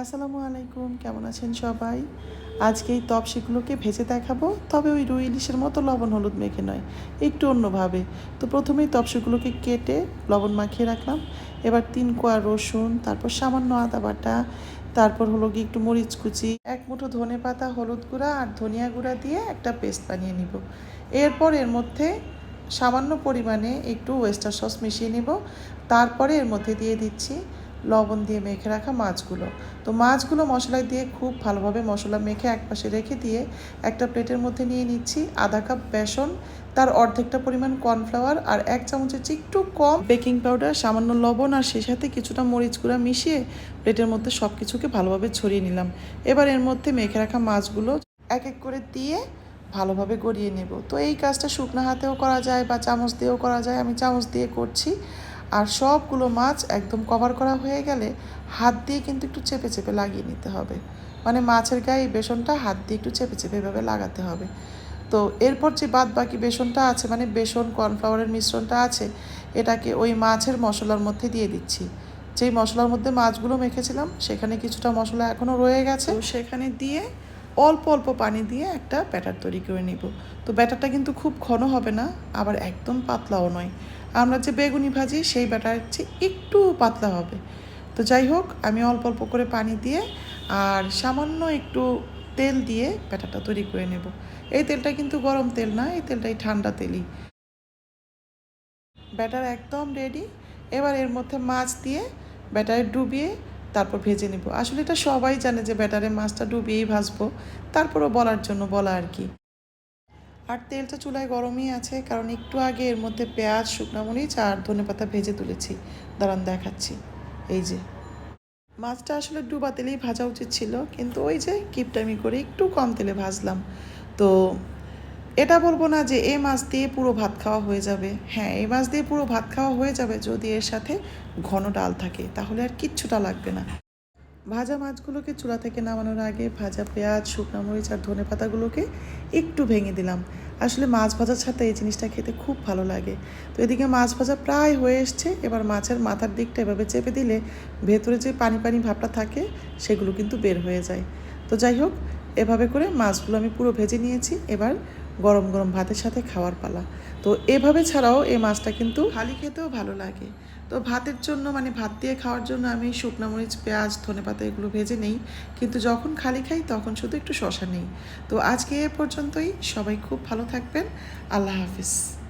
আসসালামু আলাইকুম, কেমন আছেন সবাই? আজকে এই তপসিগুলোকে ভেজে দেখাবো, তবে ওই রুই ইলিশের মতো লবণ হলুদ মেখে নয়, একটু অন্যভাবে। তো প্রথমেই তপসিগুলোকে কেটে লবণ মাখিয়ে রাখলাম। এবার তিন কোয়া রসুন, তারপর সামান্য আদা বাটা, তারপর হলো গিয়ে একটু মরিচ কুচি, এক মুঠো ধনে পাতা, হলুদ গুঁড়া আর ধনিয়া গুঁড়া দিয়ে একটা পেস্ট বানিয়ে নিব। এরপর এর মধ্যে সামান্য পরিমাণে একটু ওয়েস্টার সস মিশিয়ে নেব। তারপরে এর মধ্যে দিয়ে দিচ্ছি লবণ দিয়ে মেখে রাখা মাছগুলো। তো মাছগুলো মশলায় দিয়ে খুব ভালোভাবে মশলা মেখে একপাশে রেখে দিয়ে একটা প্লেটের মধ্যে নিয়ে নিচ্ছি আধা কাপ বেসন, তার অর্ধেকটা পরিমাণ কর্নফ্লাওয়ার আর এক চামচের একটু কম বেকিং পাউডার, সামান্য লবণ আর সেই সাথে কিছুটা মরিচ গুঁড়া মিশিয়ে প্লেটের মধ্যে সব কিছুকে ভালোভাবে ছড়িয়ে নিলাম। এবার এর মধ্যে মেখে রাখা মাছগুলো এক এক করে দিয়ে ভালোভাবে গড়িয়ে নেব। তো এই কাজটা শুকনো হাতেও করা যায় বা চামচ দিয়েও করা যায়। আমি চামচ দিয়ে করছি। আর সবগুলো মাছ একদম কভার করা হয়ে গেলে হাত দিয়ে কিন্তু একটু চেপে চেপে লাগিয়ে নিতে হবে। মানে মাছের গায়ে বেসনটা হাত দিয়ে একটু চেপে চেপে এভাবে লাগাতে হবে। তো এরপর যে বাদ বাকি বেসনটা আছে মানে বেসন কর্নফ্লাওয়ারের মিশ্রণটা আছে, এটাকে ওই মাছের মশলার মধ্যে দিয়ে দিচ্ছি। যেই মশলার মধ্যে মাছগুলো মেখেছিলাম, সেখানে কিছুটা মশলা এখনও রয়ে গেছে। সেখানে দিয়ে অল্প অল্প পানি দিয়ে একটা ব্যাটার তৈরি করে নিব। তো ব্যাটারটা কিন্তু খুব ঘন হবে না, আবার একদম পাতলাও নয়। আমরা যে বেগুনি ভাজি, সেই ব্যাটার চেয়ে একটু পাতলা হবে। তো যাই হোক, আমি অল্প অল্প করে পানি দিয়ে আর সামান্য একটু তেল দিয়ে ব্যাটারটা তৈরি করে নেব। এই তেলটা কিন্তু গরম তেল না, এই তেলটাই ঠান্ডা তেলই। ব্যাটার একদম রেডি এবার এর মধ্যে মাছ দিয়ে ব্যাটারে ডুবিয়ে তারপর ভেজে নিব। আসলে এটা সবাই জানে যে ব্যাটারে মাছটা ডুবিয়েই ভাজবো। তারপরও বলার জন্য বলা আর কি। আর তেলটা চুলায় গরমই আছে, কারণ একটু আগে এর মধ্যে পেঁয়াজ, শুকনো মরিচ আর ধনেপাতা ভেজে তুলেছি। দাঁড়ান দেখাচ্ছি। এই যে। মাছটা আসলে ডুবা তেলেই ভাজা উচিত ছিল, কিন্তু ওই যে কিপটামি করে একটু কম তেলে ভাজলাম। তো এটা বলব না যে এই মাছ দিয়ে পুরো ভাত খাওয়া হয়ে যাবে। হ্যাঁ এই মাছ দিয়ে পুরো ভাত খাওয়া হয়ে যাবে যদি এর সাথে ঘন ডাল থাকে, তাহলে আর কিচ্ছুটা লাগবে না। ভাজা মাছগুলোকে চুলা থেকে নামানোর আগে ভাজা পেঁয়াজ, শুকনো মরিচ আর ধনে পাতাগুলোকে একটু ভেঙে দিলাম। আসলে মাছ ভাজার সাথে এই জিনিসটা খেতে খুব ভালো লাগে। তো এদিকে মাছ ভাজা প্রায় হয়ে এসছে, এবার মাছের মাথার দিকটা এভাবে চেপে দিলে ভেতরে যে পানি পানি ভাবটা থাকে, সেগুলো কিন্তু বের হয়ে যায়। তো যাই হোক, এভাবে করে মাছগুলো আমি পুরো ভেজে নিয়েছি। এবার গরম গরম ভাতের সাথে খাওয়ার পালা। তো এভাবে ছাড়াও এই মাছটা কিন্তু খালি খেতেও ভালো লাগে। তো ভাতের জন্য মানে ভাত দিয়ে খাওয়ার জন্য আমি শুকনো মরিচ, পেঁয়াজ, ধনে পাতা এগুলো ভেজে নেই। কিন্তু যখন খালি খাই তখন শুধু একটু শশা নেই। তো আজকে এ পর্যন্তই। সবাই খুব ভালো থাকবেন। আল্লাহ হাফিজ।